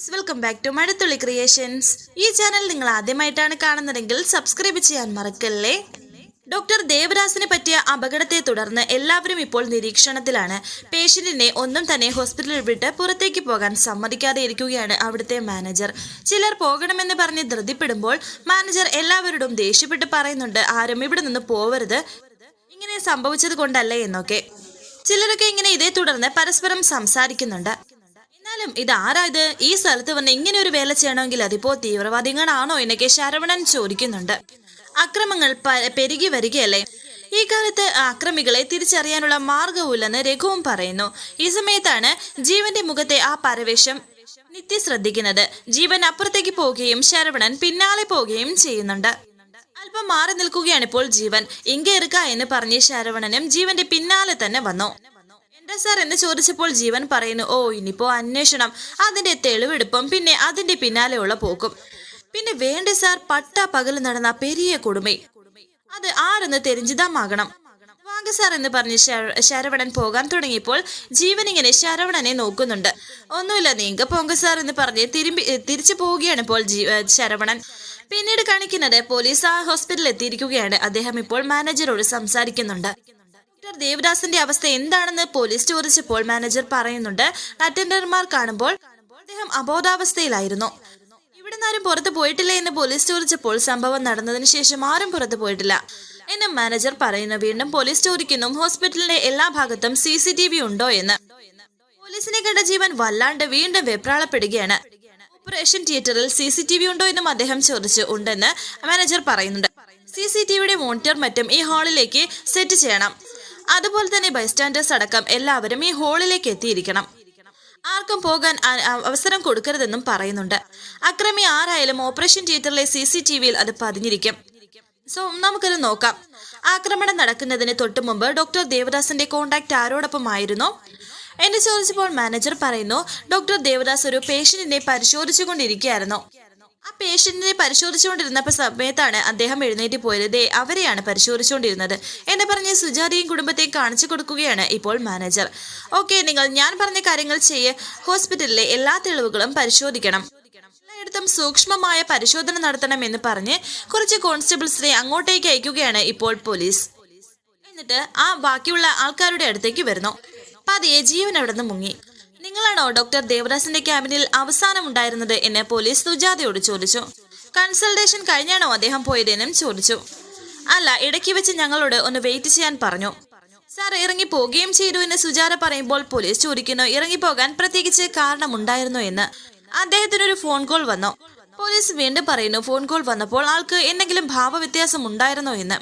Guys welcome back to Mazhathulli creations ഈ channel നിങ്ങൾ ആദ്യമായിട്ടാണ് കാണുന്നതെങ്കിൽ സബ്സ്ക്രൈബ് ചെയ്യാൻ മറക്കല്ലേ? ഡോക്ടർ ദേവദാസിനെ പറ്റിയ അപകടത്തെ തുടർന്ന് എല്ലാവരും ഇപ്പോൾ നിരീക്ഷണത്തിലാണ്. പേഷ്യന്റിനെ ഒന്നും തന്നെ ഹോസ്പിറ്റലിൽ വിട്ട് പുറത്തേക്ക് പോകാൻ സമ്മതിക്കാതെ ഇരിക്കുകയാണ് അവിടുത്തെ മാനേജർ ചിലർ പോകണമെന്ന് പറഞ്ഞ് ധൃതിപ്പെടുമ്പോൾ മാനേജർ എല്ലാവരോടും ദേഷ്യപ്പെട്ട് പറയുന്നുണ്ട് ആരും ഇവിടെ നിന്ന് പോവരുത്. ഇങ്ങനെ സംഭവിച്ചത് കൊണ്ടല്ലേ എന്നൊക്കെ. ചിലരൊക്കെ ഇങ്ങനെ ഇതേ തുടർന്ന് പരസ്പരം സംസാരിക്കുന്നുണ്ട്. എന്നാലും ആരാ ഇത്? ഈ സ്ഥലത്ത് വന്ന് ഇങ്ങനെ ഒരു വേല ചെയ്യണമെങ്കിൽ അതിപ്പോ തീവ്രവാദികളാണോ? എന്നൊക്കെ ശരവണൻ ചോദിക്കുന്നുണ്ട്. അക്രമങ്ങൾ പെരുകി വരികയല്ലേ? ഈ കാലത്ത് അക്രമികളെ തിരിച്ചറിയാനുള്ള മാർഗവുമില്ലെന്ന് രഘുവും പറയുന്നു. ഈ സമയത്താണ് ജീവന്റെ മുഖത്തെ ആ പരവേശം നിത്യ ശ്രദ്ധിക്കുന്നത് ജീവൻ അപ്പുറത്തേക്ക് പോവുകയും ശരവണൻ പിന്നാലെ പോവുകയും ചെയ്യുന്നുണ്ട്. അല്പം മാറി നിൽക്കുകയാണ് ഇപ്പോൾ ജീവൻ. ഇങ്ങേറുക എന്ന് പറഞ്ഞ് ശരവണനും ജീവന്റെ പിന്നാലെ തന്നെ വന്നു. സാർ എന്ന് ചോദിച്ചപ്പോൾ ജീവൻ പറയുന്നു ഓ ഇനിയിപ്പോ അന്വേഷണം. അതിന്റെ തെളിവെടുപ്പും പിന്നെ അതിന്റെ പിന്നാലെയുള്ള പോക്കും. പിന്നെ വേണ്ട സാർ പട്ടാ പകൽ നടന്ന പെരിയ കൊടുമൈ. അത് ആരെന്ന് തെരിഞ്ചിതാമാകണം വാങ്ക സാർ എന്ന് പറഞ്ഞ് ശരവണൻ പോകാൻ തുടങ്ങിയപ്പോൾ ജീവൻ ഇങ്ങനെ ശരവണനെ നോക്കുന്നുണ്ട്. ഒന്നുമില്ല നീങ്ക പോങ്ക സാർ എന്ന് പറഞ്ഞ് തിരുമ്പി തിരിച്ചു പോവുകയാണ് ഇപ്പോൾ ശരവണൻ. പിന്നീട് കാണിക്കുന്നത് പോലീസ് ആ ഹോസ്പിറ്റലിൽ എത്തിയിരിക്കുകയാണ്. അദ്ദേഹം ഇപ്പോൾ മാനേജരോട് സംസാരിക്കുന്നുണ്ട്. ദേവദാസിന്റെ അവസ്ഥ എന്താണെന്ന് പോലീസ് ചോദിച്ചപ്പോൾ മാനേജർ പറയുന്നുണ്ട് അറ്റൻഡർമാർ കാണുമ്പോൾ അദ്ദേഹം അബോധാവസ്ഥയിലായിരുന്നു. ഇവിടെ നിന്നാരും പുറത്ത് പോയിട്ടില്ല എന്ന് പോലീസ് ചോദിച്ചപ്പോൾ സംഭവം നടന്നതിന് ശേഷം ആരും പുറത്തു പോയിട്ടില്ല. എന്ന് മാനേജർ പറയുന്നു. വീണ്ടും പോലീസ് ചോദിക്കുന്നു ഹോസ്പിറ്റലിന്റെ എല്ലാ ഭാഗത്തും സി സി ടി വി ഉണ്ടോ എന്ന്. പോലീസിനെ കണ്ട ജീവൻ വല്ലാണ്ട് വീണ്ടും വെപ്രാളപ്പെടുകയാണ്. ഓപ്പറേഷൻ തിയേറ്ററിൽ സി സി ടി വി ഉണ്ടോ എന്നും അദ്ദേഹം ചോദിച്ചു ഉണ്ടെന്ന് മാനേജർ പറയുന്നുണ്ട്. സി സി ടി വിയുടെ മോണിറ്റർ മറ്റും ഈ ഹാളിലേക്ക് സെറ്റ് ചെയ്യണം. അതുപോലെ തന്നെ ബൈസ്റ്റാൻഡേഴ്സ് അടക്കം എല്ലാവരും ഈ ഹോളിലേക്ക് എത്തിയിരിക്കണം. ആർക്കും പോകാൻ അവസരം കൊടുക്കരുതെന്നും പറയുന്നുണ്ട്. അക്രമി ആരായാലും ഓപ്പറേഷൻ തിയേറ്ററിലെ സി സി ടി വിയിൽ അത് പതിഞ്ഞിരിക്കും. സോ നമുക്കത് നോക്കാം. ആക്രമണം നടക്കുന്നതിന് തൊട്ടു മുമ്പ് ഡോക്ടർ ദേവദാസിന്റെ കോണ്ടാക്ട് ആരോടൊപ്പമായിരുന്നു? എന്നെ ചോദിച്ചപ്പോൾ മാനേജർ പറയുന്നു ഡോക്ടർ ദേവദാസ് ഒരു പേഷ്യന്റിനെ പരിശോധിച്ചുകൊണ്ടിരിക്കുകയായിരുന്നു. ആ പേഷ്യന്റിനെ പരിശോധിച്ചുകൊണ്ടിരുന്നപ്പോൾ സമയത്താണ് അദ്ദേഹം എഴുന്നേറ്റ് പോയത്. ദേ അവരെയാണ് പരിശോധിച്ചുകൊണ്ടിരുന്നത്. എന്ന് പറഞ്ഞ് സുജാതയും കുടുംബത്തെയും കാണിച്ചു കൊടുക്കുകയാണ് ഇപ്പോൾ മാനേജർ. ഓക്കെ നിങ്ങൾ ഞാൻ പറഞ്ഞ കാര്യങ്ങൾ ചെയ്യ്. ഹോസ്പിറ്റലിലെ എല്ലാ തെളിവുകളും പരിശോധിക്കണം. എല്ലായിടത്തും സൂക്ഷ്മമായ പരിശോധന നടത്തണമെന്ന് പറഞ്ഞ് കുറച്ച് കോൺസ്റ്റബിൾസിനെ അങ്ങോട്ടേക്ക് അയക്കുകയാണ് ഇപ്പോൾ പോലീസ്. എന്നിട്ട് ആ ബാക്കിയുള്ള ആൾക്കാരുടെ അടുത്തേക്ക് വരുന്നു. പതിയെ ജീവൻ അവിടെ നിന്ന് മുങ്ങി. നിങ്ങളാണോ ഡോക്ടർ ദേവദാസിന്റെ ക്യാബിനിൽ അവസാനം ഉണ്ടായിരുന്നത് എന്ന് പോലീസ് സുജാതയോട് ചോദിച്ചു. കൺസൾട്ടേഷൻ കഴിഞ്ഞാണോ അദ്ദേഹം പോയതെന്നും ചോദിച്ചു. അല്ല ഇടയ്ക്ക് വെച്ച് ഞങ്ങളോട് ഒന്ന് വെയിറ്റ് ചെയ്യാൻ പറഞ്ഞു. സാർ ഇറങ്ങി പോവുകയും ചെയ്തു എന്ന് സുജാത പറയുമ്പോൾ പോലീസ് ചോദിക്കുന്നു ഇറങ്ങിപ്പോകാൻ പ്രത്യേകിച്ച് കാരണമുണ്ടായിരുന്നോ എന്ന്? അദ്ദേഹത്തിനൊരു ഫോൺ കോൾ വന്നു. പോലീസ് വീണ്ടും പറയുന്നു ഫോൺ കോൾ വന്നപ്പോൾ ആൾക്ക് എന്തെങ്കിലും ഭാവവ്യത്യാസം ഉണ്ടായിരുന്നോ എന്ന്?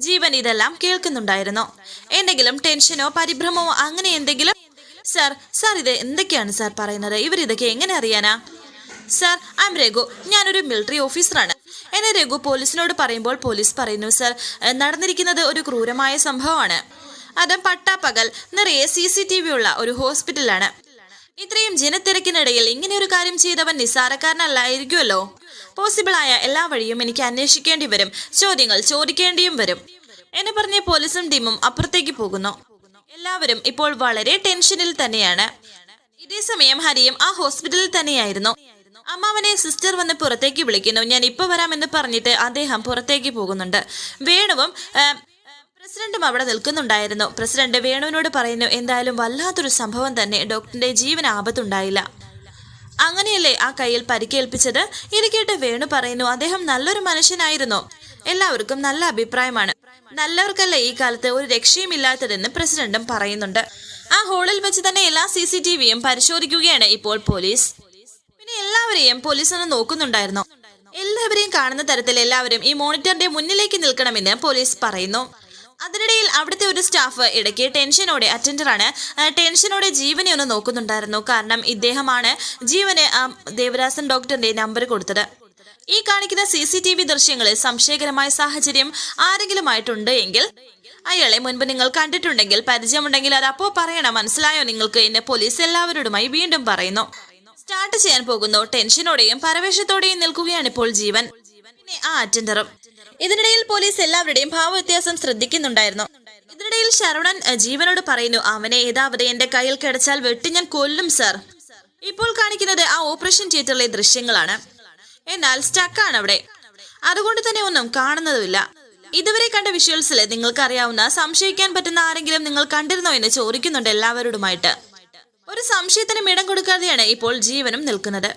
ജീവൻ ഇതെല്ലാം കേൾക്കുന്നുണ്ടായിരുന്നു. എന്തെങ്കിലും ടെൻഷനോ പരിഭ്രമമോ അങ്ങനെ എന്തെങ്കിലും സാർ സാർ ഇത് എന്തൊക്കെയാണ് സാർ പറയുന്നത്? ഇവർ ഇതൊക്കെ എങ്ങനെ അറിയാനാ? Sir I Raghu. ഞാനൊരു മിലിറ്ററി ഓഫീസറാണ്. എന്നെ രഘു പോലീസിനോട് പറയുമ്പോൾ പോലീസ് പറയുന്നു സാർ നടന്നിരിക്കുന്നത് ഒരു ക്രൂരമായ സംഭവമാണ്. അതും പട്ടാപ്പകൽ നിറയെ സി സി ടി വി ഉള്ള ഒരു ഹോസ്പിറ്റലാണ്. ഇത്രയും ജനത്തിരക്കിനിടയിൽ ഇങ്ങനെ ഒരു കാര്യം ചെയ്തവൻ നിസ്സാരക്കാരനല്ലായിരിക്കുമല്ലോ? പോസിബിളായ എല്ലാ വഴിയും എനിക്ക് അന്വേഷിക്കേണ്ടി വരും. ചോദ്യങ്ങൾ ചോദിക്കേണ്ടിയും വരും. എന്നെ പറഞ്ഞ പോലീസും ടീമും അപ്പുറത്തേക്ക് പോകുന്നു. എല്ലാവരും ഇപ്പോൾ വളരെ ടെൻഷനിൽ തന്നെയാണ്. ഇതേ സമയം ഹരിയും ആ ഹോസ്പിറ്റലിൽ തന്നെയായിരുന്നു. അമ്മാവനെ സിസ്റ്റർ വന്ന് പുറത്തേക്ക് വിളിക്കുന്നു. ഞാൻ ഇപ്പൊ വരാമെന്ന് പറഞ്ഞിട്ട് അദ്ദേഹം പുറത്തേക്ക് പോകുന്നുണ്ട്. വേണുവും പ്രസിഡന്റും അവിടെ നിൽക്കുന്നുണ്ടായിരുന്നു. പ്രസിഡന്റ് വേണുവിനോട് പറയുന്നു എന്തായാലും വല്ലാത്തൊരു സംഭവം തന്നെ. ഡോക്ടറിന്റെ ജീവൻ ആപത്തുണ്ടായില്ല. അങ്ങനെയല്ലേ ആ കയ്യിൽ പരിക്കേൽപ്പിച്ചത്? ഇത് കേട്ട് വേണു പറയുന്നു. അദ്ദേഹം നല്ലൊരു മനുഷ്യനായിരുന്നു. എല്ലാവർക്കും നല്ല അഭിപ്രായമാണ്. നല്ലവർക്കല്ല ഈ കാലത്ത് ഒരു രക്ഷയുമില്ലാത്തതെന്ന് പ്രസിഡന്റും പറയുന്നുണ്ട്. ആ ഹാളിൽ വെച്ച് തന്നെ എല്ലാ സി സി ടി വിയും പരിശോധിക്കുകയാണ് ഇപ്പോൾ പോലീസ്. പിന്നെ എല്ലാവരെയും പോലീസ് ഒന്ന് നോക്കുന്നുണ്ടായിരുന്നു. എല്ലാവരെയും കാണുന്ന തരത്തിൽ എല്ലാവരും ഈ മോണിറ്ററിന്റെ മുന്നിലേക്ക് നിൽക്കണമെന്ന് പോലീസ് പറയുന്നു. അതിനിടയിൽ അവിടുത്തെ ഒരു സ്റ്റാഫ് ഇടയ്ക്ക് ടെൻഷനോടെ അറ്റൻഡറാണ് ടെൻഷനോടെ ജീവനെ ഒന്ന് നോക്കുന്നുണ്ടായിരുന്നു. കാരണം ഇദ്ദേഹമാണ് ജീവന് ദേവരാസൻ ഡോക്ടറിന്റെ നമ്പർ കൊടുത്തത്. ഈ കാണിക്കുന്ന സി സി ടി വി ദൃശ്യങ്ങളിൽ സംശയകരമായ സാഹചര്യം ആരെങ്കിലുമായിട്ടുണ്ട് എങ്കിൽ അയാളെ മുൻപ് നിങ്ങൾ കണ്ടിട്ടുണ്ടെങ്കിൽ പരിചയമുണ്ടെങ്കിൽ അത് അപ്പോ പറയണം. മനസ്സിലായോ? നിങ്ങൾക്ക് എന്നെ പോലീസ് എല്ലാവരോടുമായി വീണ്ടും പറയുന്നു. സ്റ്റാർട്ട് ചെയ്യാൻ പോകുന്നു. ടെൻഷനോടെയും പരവേശത്തോടെയും നിൽക്കുകയാണ് ഇപ്പോൾ ജീവൻ. പിന്നെ ആ അറ്റൻഡറും. ഇതിനിടയിൽ പോലീസ് എല്ലാവരുടെയും ഭാവവ്യത്യാസം ശ്രദ്ധിക്കുന്നുണ്ടായിരുന്നു. ഇതിനിടയിൽ ശരവണൻ ജീവനോട് പറയുന്നു അവനെ ഏതാവത് എന്റെ കയ്യിൽ കിടച്ചാൽ വെട്ടി ഞാൻ കൊല്ലും സർ. ഇപ്പോൾ കാണിക്കുന്നത് ആ ഓപ്പറേഷൻ തിയേറ്ററിലെ ദൃശ്യങ്ങളാണ്. എന്നാൽ സ്റ്റക്കാണ് അവിടെ. അതുകൊണ്ട് തന്നെ ഒന്നും കാണുന്നതുമില്ല. ഇതുവരെ കണ്ട വിഷ്വൽസിൽ നിങ്ങൾക്ക് അറിയാവുന്ന സംശയിക്കാൻ പറ്റുന്ന ആരെങ്കിലും നിങ്ങൾ കണ്ടിരുന്നോ എന്ന് ചോദിക്കുന്നുണ്ട് എല്ലാവരോടുമായിട്ട്. ഒരു സംശയത്തിനും ഇടം കൊടുക്കാതെയാണ് ഇപ്പോൾ ജീവനും നിൽക്കുന്നത്.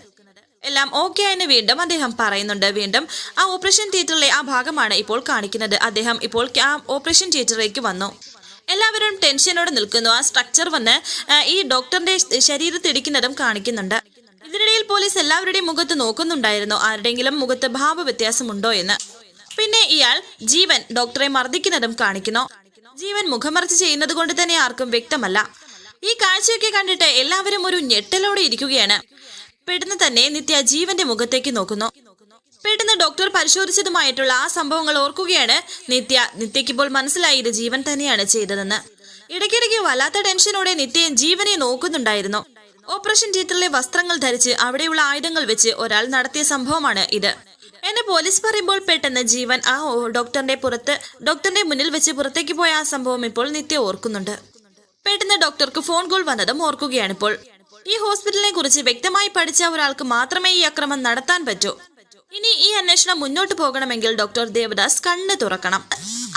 എല്ലാം ഓക്കെ ആയെന്ന് വീണ്ടും അദ്ദേഹം പറയുന്നുണ്ട്. വീണ്ടും ആ ഓപ്പറേഷൻ തിയേറ്ററിലെ ആ ഭാഗമാണ് ഇപ്പോൾ കാണിക്കുന്നത്. അദ്ദേഹം ഇപ്പോൾ ആ ഓപ്പറേഷൻ തിയേറ്ററിലേക്ക് വന്നു. എല്ലാവരും ടെൻഷനോടെ നിൽക്കുന്നു. ആ സ്ട്രക്ചർ വന്ന് ഈ ഡോക്ടറിന്റെ ശരീരത്തിടിക്കുന്നതും കാണിക്കുന്നുണ്ട്. ഇതിനിടയിൽ പോലീസ് എല്ലാവരുടെയും മുഖത്ത് നോക്കുന്നുണ്ടായിരുന്നു. ആരുടെങ്കിലും മുഖത്ത് ഭാവ വ്യത്യാസമുണ്ടോ എന്ന്. പിന്നെ ഇയാൾ ജീവൻ ഡോക്ടറെ മർദ്ദിക്കുന്നതും കാണിക്കുന്നു. ജീവൻ മുഖമറച്ച് ചെയ്യുന്നത് കൊണ്ട് തന്നെ ആർക്കും വ്യക്തമല്ല. ഈ കാഴ്ചയൊക്കെ കണ്ടിട്ട് എല്ലാവരും ഒരു ഞെട്ടലോടെ ഇരിക്കുകയാണ്. പെട്ടെന്ന് തന്നെ നിത്യ ജീവന്റെ മുഖത്തേക്ക് നോക്കുന്നു. പെട്ടെന്ന് ഡോക്ടർ പരിശോധിച്ചതുമായിട്ടുള്ള ആ സംഭവങ്ങൾ ഓർക്കുകയാണ് നിത്യ. നിത്യക്ക് ഇപ്പോൾ മനസ്സിലായി ഇത് ജീവൻ തന്നെയാണ് ചെയ്തതെന്ന്. ഇടയ്ക്കിടയ്ക്ക് വല്ലാത്ത ടെൻഷനോടെ നിത്യൻ ജീവനെ നോക്കുന്നുണ്ടായിരുന്നു. ഓപ്പറേഷൻ തിയേറ്ററിലെ വസ്ത്രങ്ങൾ ധരിച്ച് അവിടെയുള്ള ആയുധങ്ങൾ വെച്ച് ഒരാൾ നടത്തിയ സംഭവമാണ് ഇത്. എന്നെ പോലീസ് പറയുമ്പോൾ പെട്ടെന്ന് ജീവൻ ആ ഡോക്ടറിന്റെ പുറത്ത് ഡോക്ടറിന്റെ മുന്നിൽ വെച്ച് പുറത്തേക്ക് പോയ ആ സംഭവം ഇപ്പോൾ നിത്യ ഓർക്കുന്നുണ്ട്. പെട്ടെന്ന് ഡോക്ടർക്ക് ഫോൺ കോൾ വന്നതും ഓർക്കുകയാണിപ്പോൾ ഈ ഹോസ്പിറ്റലിനെ കുറിച്ച് വ്യക്തമായി പഠിച്ച ഒരാൾക്ക് മാത്രമേ ഈ അക്രമം നടത്താൻ പറ്റൂ. ഇനി ഈ അന്വേഷണം മുന്നോട്ട് പോകണമെങ്കിൽ ഡോക്ടർ ദേവദാസ് കണ്ണ് തുറക്കണം.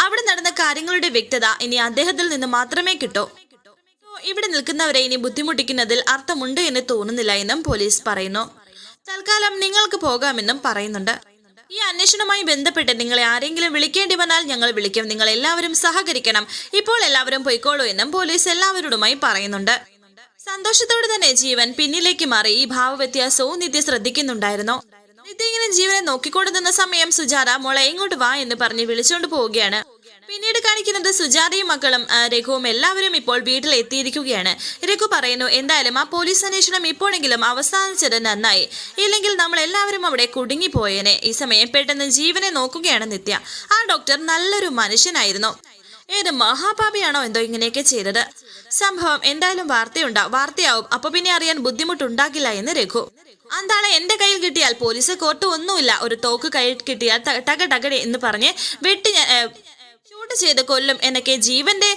അവിടെ നടന്ന കാര്യങ്ങളുടെ വ്യക്തത ഇനി അദ്ദേഹത്തിൽ നിന്ന് മാത്രമേ കിട്ടൂ. ഇവിടെ നിൽക്കുന്നവരെ ഇനി ബുദ്ധിമുട്ടിക്കുന്നതിൽ അർത്ഥമുണ്ട് എന്ന് തോന്നുന്നില്ല എന്നും പോലീസ് പറയുന്നു. തൽക്കാലം നിങ്ങൾക്ക് പോകാമെന്നും പറയുന്നുണ്ട്. ഈ അന്വേഷണവുമായി ബന്ധപ്പെട്ട് നിങ്ങളെ ആരെങ്കിലും വിളിക്കേണ്ടി വന്നാൽ ഞങ്ങൾ വിളിക്കും. നിങ്ങൾ എല്ലാവരും സഹകരിക്കണം. ഇപ്പോൾ എല്ലാവരും പൊയ്ക്കോളൂ എന്നും പോലീസ് എല്ലാവരോടുമായി പറയുന്നുണ്ട്. സന്തോഷത്തോടെ തന്നെ ജീവൻ പിന്നിലേക്ക് മാറി ഈ ഭാവവ്യത്യാസവും നിത്യ ശ്രദ്ധിക്കുന്നുണ്ടായിരുന്നു. നിത്യ ഇങ്ങനെ ജീവനെ നോക്കിക്കൊണ്ട് നിന്ന സമയം സുജാത മോളെ ഇങ്ങോട്ട് വാ എന്ന് പറഞ്ഞ് വിളിച്ചുകൊണ്ട് പോവുകയാണ്. പിന്നീട് കാണിക്കുന്നത് സുജാതയും മക്കളും രഘുവും എല്ലാവരും ഇപ്പോൾ വീട്ടിൽ എത്തിയിരിക്കുകയാണ് രഘു പറയുന്നു എന്തായാലും ആ പോലീസ് അന്വേഷണം ഇപ്പോഴെങ്കിലും അവസാനിച്ചത് നന്നായി. ഇല്ലെങ്കിൽ നമ്മൾ എല്ലാവരും അവിടെ കുടുങ്ങിപ്പോയേനെ. ഈ സമയം പെട്ടെന്ന് ജീവനെ നോക്കുകയാണ് നിത്യ. ആ ഡോക്ടർ നല്ലൊരു മനുഷ്യനായിരുന്നു. ഏത് മഹാപാപിയാണോ എന്തോ ഇങ്ങനെയൊക്കെ ചെയ്തത്. സംഭവം എന്തായാലും വാർത്തയുണ്ടാ വാർത്തയാവും. അപ്പൊ പിന്നെ അറിയാൻ ബുദ്ധിമുട്ടുണ്ടാകില്ല എന്ന് രഘു. അന്താളെ എന്റെ കയ്യിൽ കിട്ടിയാൽ പോലീസ് കോർട്ട് ഒന്നുമില്ല. ഒരു തോക്ക് കയ്യിൽ കിട്ടിയാൽ ടക ടകടെ എന്ന് പറഞ്ഞ് വെട്ടി ഷൂട്ട് ചെയ്ത് കൊല്ലും എന്നൊക്കെ ജീവന്റെ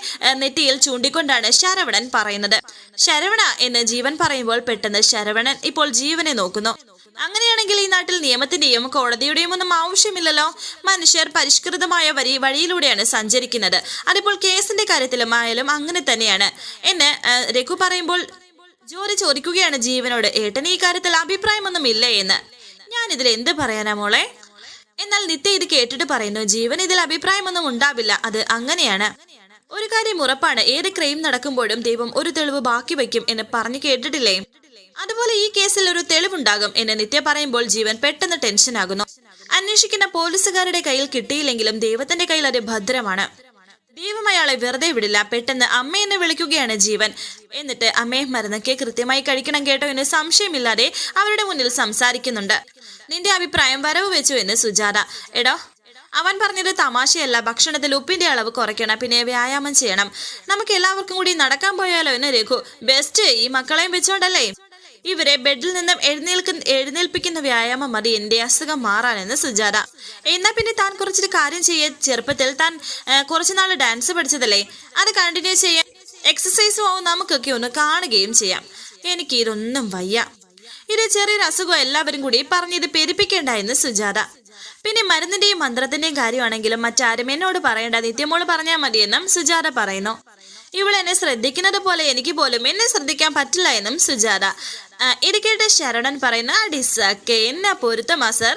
നെറ്റിയിൽ ചൂണ്ടിക്കൊണ്ടാണ് ശരവണൻ പറയുന്നത്. ശരവണ എന്ന് ജീവൻ പറയുമ്പോൾ പെട്ടെന്ന് ശരവണൻ ഇപ്പോൾ ജീവനെ നോക്കുന്നു. അങ്ങനെയാണെങ്കിൽ ഈ നാട്ടിൽ നിയമത്തിന്റെയും കോടതിയുടെയും ഒന്നും ആവശ്യമില്ലല്ലോ. മനുഷ്യർ പരിഷ്കൃതമായ വരി വഴിയിലൂടെയാണ് സഞ്ചരിക്കുന്നത്. അതിപ്പോൾ കേസിന്റെ കാര്യത്തിലും ആയാലും അങ്ങനെ തന്നെയാണ്. എന്ന് രഘു പറയുമ്പോൾ ജോലി ചോദിക്കുകയാണ് ജീവനോട്. ഏട്ടന് ഈ കാര്യത്തിൽ അഭിപ്രായമൊന്നും ഇല്ല എന്ന്. ഞാനിതിൽ എന്ത് പറയാനാ മോളെ? എന്നാൽ നിത്യ ഇത് കേട്ടിട്ട് പറയുന്നു ജീവൻ ഇതിൽ അഭിപ്രായമൊന്നും ഉണ്ടാവില്ല. അത് അങ്ങനെയാണ്. ഒരു കാര്യം ഉറപ്പാണ്. ഏത് ക്രൈം നടക്കുമ്പോഴും ദൈവം ഒരു തെളിവ് ബാക്കി വയ്ക്കും എന്ന് പറഞ്ഞു കേട്ടിട്ടില്ലേ? അതുപോലെ ഈ കേസിൽ ഒരു തെളിവുണ്ടാകും എന്ന് നിത്യ പറയുമ്പോൾ ജീവൻ പെട്ടെന്ന് ടെൻഷൻ ആകുന്നു. അന്വേഷിക്കുന്ന പോലീസുകാരുടെ കയ്യിൽ കിട്ടിയില്ലെങ്കിലും ദൈവത്തിന്റെ കയ്യിൽ അത് ഭദ്രമാണ്. ദൈവം അയാളെ വെറുതെ വിടില്ല. പെട്ടെന്ന് അമ്മയെന്ന് വിളിക്കുകയാണ് ജീവൻ. എന്നിട്ട് അമ്മയെ മരുന്നൊക്കെ കൃത്യമായി കഴിക്കണം കേട്ടോ എന്ന് സംശയമില്ലാതെ അവരുടെ മുന്നിൽ സംസാരിക്കുന്നുണ്ട്. നിന്റെ അഭിപ്രായം വരവ് വെച്ചു എന്ന് സുജാത. എടോ അവൻ പറഞ്ഞത് തമാശയല്ല. ഭക്ഷണത്തിൽ ഉപ്പിന്റെ അളവ് കുറയ്ക്കണം പിന്നെ വ്യായാമം ചെയ്യണം. നമുക്ക് എല്ലാവർക്കും കൂടി നടക്കാൻ പോയാലോ എന്ന് രഘു. ബെസ്റ്റ് ഈ മക്കളെയും വെച്ചോണ്ടല്ലേ? ഇവരെ ബെഡിൽ നിന്നും എഴുന്നേൽക്ക എഴുന്നേൽപ്പിക്കുന്ന വ്യായാമം മതി. എന്റെ അസുഖം മാറാനെന്ന് സുജാത. എന്നാ പിന്നെ താൻ കുറച്ചൊരു കാര്യം ചെയ്യ. ചെറുപ്പത്തിൽ താൻ കുറച്ചുനാൾ ഡാൻസ് പഠിച്ചതല്ലേ? അത് കണ്ടിന്യൂ ചെയ്യാൻ എക്സസൈസും ആവും നമുക്കൊക്കെ ഒന്ന് കാണുകയും ചെയ്യാം. എനിക്ക് ഇതൊന്നും വയ്യ. ഇത് ചെറിയൊരു അസുഖം എല്ലാവരും കൂടി പറഞ്ഞത് പെരുപ്പിക്കേണ്ട എന്ന് സുജാത. പിന്നെ മരുന്നിന്റെയും മന്ത്രത്തിന്റെയും കാര്യമാണെങ്കിലും മറ്റാരും എന്നോട് പറയേണ്ട നിത്യമോൾ പറഞ്ഞാൽ മതിയെന്നും സുജാത പറയുന്നു. ഇവൾ എന്നെ ശ്രദ്ധിക്കുന്നത് പോലെ എനിക്ക് പോലും എന്നെ ശ്രദ്ധിക്കാൻ പറ്റില്ല എന്നും സുജാത. ഇടുക്കിയുടെ ശരണൻ പറയുന്ന അടിസക്കെ എന്നാ പൊരുത്തമാ സർ.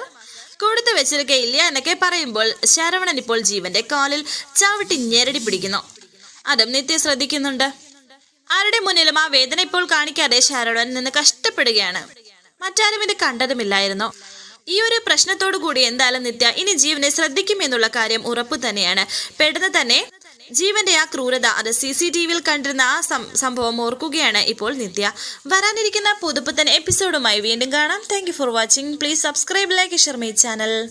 കൊടുത്തു വെച്ചിരിക്കയില്ല എന്നൊക്കെ പറയുമ്പോൾ ശരവണൻ ഇപ്പോൾ ജീവന്റെ കാലിൽ ചവിട്ടി ഞെരടി പിടിക്കുന്നു. അതും നിത്യ ശ്രദ്ധിക്കുന്നുണ്ട്. ആരുടെ മുന്നിലും ആ വേദന ഇപ്പോൾ കാണിക്കാതെ ശരവണൻ നിന്ന് കഷ്ടപ്പെടുകയാണ്. മറ്റാരും ഇത് കണ്ടതുമില്ലായിരുന്നു. ഈ ഒരു പ്രശ്നത്തോടു കൂടി എന്തായാലും നിത്യ ഇനി ജീവനെ ശ്രദ്ധിക്കും എന്നുള്ള കാര്യം ഉറപ്പു തന്നെയാണ്. പെട്ടെന്ന് തന്നെ ജീവന്റെ ആ ക്രൂരത അത് സി സി ടി വിയിൽ കണ്ടിരുന്ന ആ സംഭവം ഓർക്കുകയാണ് ഇപ്പോൾ നിത്യ. വരാനിരിക്കുന്ന പുതുപ്പത്തൻ എപ്പിസോഡുമായി വീണ്ടും കാണാം. Thank for watching please subscribe like share channel